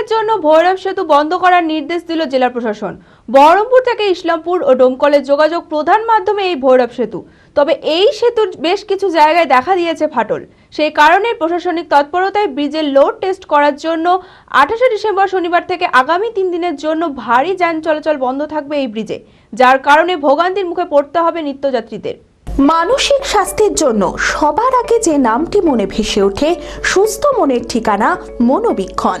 দিনের জন্য ভৈরব সেতু বন্ধ করার নির্দেশ দিল জেলা প্রশাসন। বহরমপুর থেকে ইসলামপুর ও ডোমকলের যোগাযোগ প্রধান মাধ্যমে এই ভৈরব সেতু। তবে এই সেতুর বেশ কিছু জায়গায় দেখা দিয়েছে ফাটল। সেই কারণে প্রশাসনিক তৎপরতায় ব্রিজের লোড টেস্ট করার জন্য আঠাশে ডিসেম্বর শনিবার থেকে আগামী তিন দিনের জন্য ভারী যান চলাচল বন্ধ থাকবে এই ব্রিজে, যার কারণে ভোগান্তির মুখে পড়তে হবে নিত্যযাত্রীদের। মানসিক স্বাস্থ্যের জন্য সবার আগে যে নামটি মনে ভেসে ওঠে, সুস্থ মনের ঠিকানা মনোবীক্ষণ।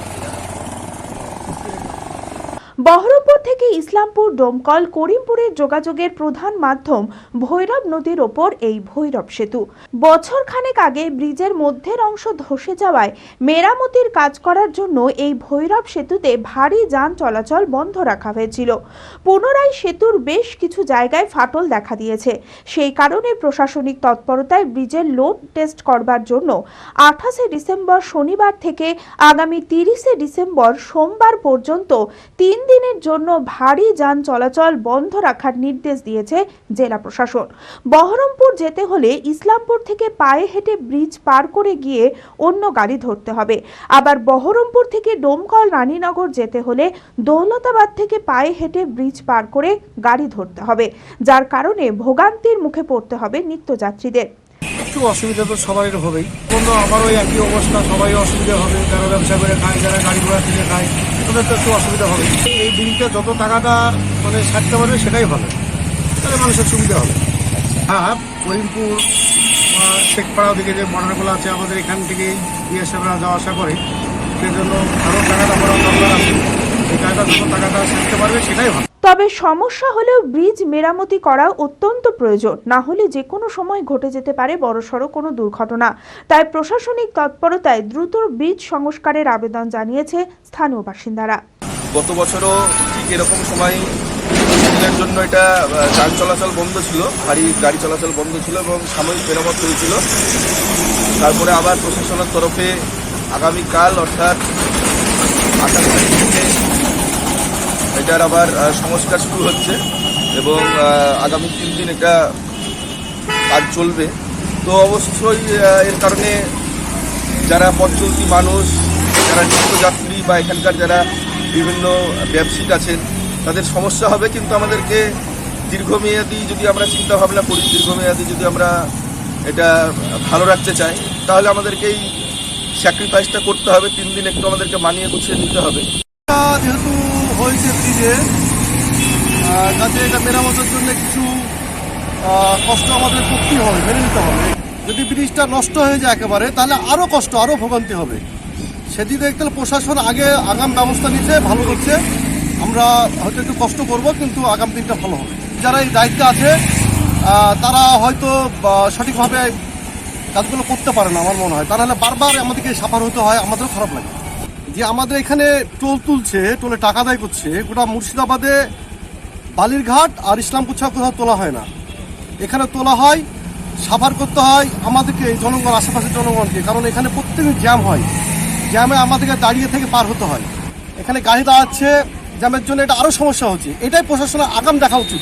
Baharampur থেকে ইসলামপুর ডোমকল করিমপুরের যোগাযোগের প্রধান মাধ্যম ভৈরব নদীর ওপর এই ভৈরব সেতু। বছর খানেক আগে ব্রিজের মধ্যের অংশ ধসে যাওয়ায় মেরামতির কাজ করার জন্য এই ভৈরব সেতুতে ভারী যান চলাচল বন্ধ রাখা হয়েছিল। পুনরায় সেতুর বেশ কিছু জায়গায় ফাটল দেখা দিয়েছে। সেই কারণে প্রশাসনিক তৎপরতায় ব্রিজের লোড টেস্ট করবার জন্য আঠাশে ডিসেম্বর শনিবার থেকে আগামী তিরিশে ডিসেম্বর সোমবার পর্যন্ত তিন দিনের জন্য ভারী যান চলাচল বন্ধ রাখার নির্দেশ দিয়েছে জেলা প্রশাসন। বহরমপুর যেতে হলে ইসলামপুর থেকে পায়ে হেঁটে ব্রিজ পার করে গিয়ে অন্য গাড়ি ধরতে হবে। আবার বহরমপুর থেকে ডোমকল রানীনগর যেতে হলে দৌলতাবাদ থেকে পায়ে হেঁটে ব্রিজ পার করে গাড়ি ধরতে হবে। যার কারণে ভোগান্তির মুখে পড়তে হবে নিত্যযাত্রীদের। একটু অসুবিধা তো সবারই হবেই। বন্ধু, আমারও একই অবস্থা, সবাই অসুবিধা হবে, যারা ব্যবসা করে খায়, যারা গাড়ি ঘোড়া থেকে খায়, তাদের তো একটু অসুবিধা হবে। এই দিনটা যত টাকাটা মানে সারতে পারবে, সেটাই ভালো তাহলে মানুষের সুবিধা হবে। হ্যাঁ করিমপুর শেখপাড়া দিকে যে বর্ডারগুলো আছে, আমাদের এখান থেকে বিএসএফরা যাওয়া আসা করে। সেজন্য আরও টাকাটা বড় আছে। এই টাকাটা যত টাকাটা সারতে পারবে, সেটাই ভালো তবে সমস্যা হলেও ব্রিজ মেরামতি করা অত্যন্ত প্রয়োজন। না হলে যে কোনো সময় ঘটে যেতে পারে বড়সড় কোনো দুর্ঘটনা। তাই প্রশাসনিক তৎপরতায় দ্রুত ব্রিজ সংস্কারের আবেদন জানিয়েছে স্থানীয় বাসিন্দারা। গত বছরও ঠিক এরকম সময় দিনের জন্য এটা যান চলাচল বন্ধ ছিল, ভারী গাড়ি চলাচল বন্ধ ছিল এবং সাময়িক মেরামত হয়েছিল। তারপরে আবার প্রশাসনের তরফে আগামীকাল অর্থাৎ আঠাশ তারিখ থেকে এটার আবার সংস্কার শুরু হচ্ছে এবং আগামী তিন দিন এটা কাজ চলবে। তো অবশ্যই এর কারণে যারা পথচলতি মানুষ, যারা নিত্যযাত্রী বা এখানকার যারা বিভিন্ন ব্যবসায়িক আছেন, তাদের সমস্যা হবে, কিন্তু আমাদেরকে দীর্ঘমেয়াদী যদি আমরা চিন্তা ভাবনা করি, দীর্ঘমেয়াদী যদি আমরা এটা ভালো রাখতে চাই, তাহলে আমাদেরকে এই স্যাক্রিফাইসটা করতে হবে। তিন দিন একটু আমাদেরকে মানিয়ে গুছিয়ে নিতে হবে। হয়েছে আহ, যাতে এটা মেরামতের জন্য কিছু কষ্ট আমাদের করতেই হবে মেনে নিতে হবে। যদি ব্রিজটা নষ্ট হয়ে যায় একেবারে তাহলে আরও কষ্ট আরও ভোগান্তি হবে। সেদিকে দেখতে প্রশাসন আগে আগাম ব্যবস্থা নিতে ভালো করছে। আমরা হয়তো একটু কষ্ট করব কিন্তু আগাম দিনটা ভালো হবে। যারা এই দায়িত্বে আছে তারা হয়তো সঠিকভাবে কাজগুলো করতে পারে না আমার মনে হয়। তা নাহলে বারবার আমাদেরকে সাফার হতে হয় আমাদেরও খারাপ লাগে। যে আমাদের এখানে টোল তুলছে, টোলে টাকা আদায় করছে, গোটা মুর্শিদাবাদে বালিরঘাট আর ইসলামপুর কোথাও তোলা হয় না। এখানে তোলা হয়, সাফার করতে হয় আমাদেরকে, এই জনগণ, আশেপাশের জনগণকে, কারণ এখানে প্রত্যেকদিন জ্যাম হয়। জ্যামে আমাদেরকে দাঁড়িয়ে থেকে পার হতে হয়। এখানে গাড়ি দাঁড়াচ্ছে, জ্যামের জন্য এটা আরও সমস্যা হচ্ছে। এটাই প্রশাসনের আগাম দেখা উচিত।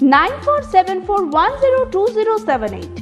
9474102078.